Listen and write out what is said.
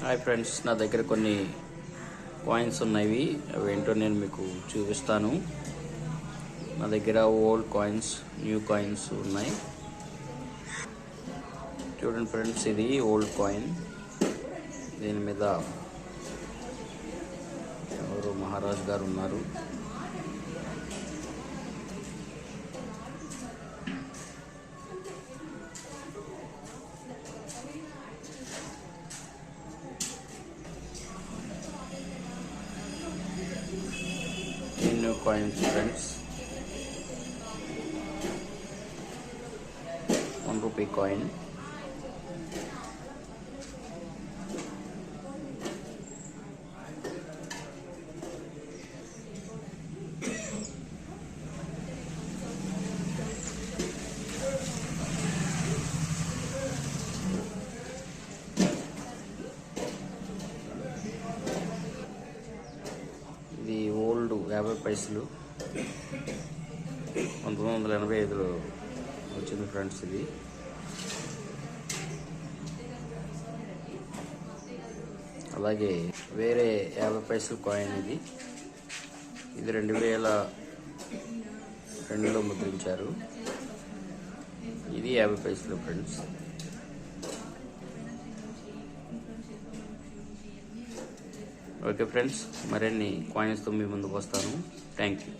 Hi friends నా దగ్గర కొన్ని కాయిన్స్ ఉన్నాయి అవి ఏంటో నేను మీకు చూపిస్తాను. నా దగ్గర ఓల్డ్ కాయిన్స్ న్యూ కాయిన్స్ ఉన్నాయి. చూడండి ఫ్రెండ్స్ ఇది ఓల్డ్ కాయిన్ దీని మీద ఎవరు మహారాజ్ గారు ఉన్నారు. New coins friends one rupee coin ఇది ఓల్డ్ యాభై పైసలు. పంతొమ్మిది వందల ఎనభై ఐదులో వచ్చింది ఫ్రెండ్స్ ఇది. అలాగే వేరే యాభై పైసలు కాయిన్ ఇది. ఇది రెండు వేల రెండులో ముద్రించారు. ఇది యాభై పైసలు ఫ్రెండ్స్. ఓకే ఫ్రెండ్స్ మరిన్ని కాయిన్స్తో మీ ముందుకు వస్తాను. Thank you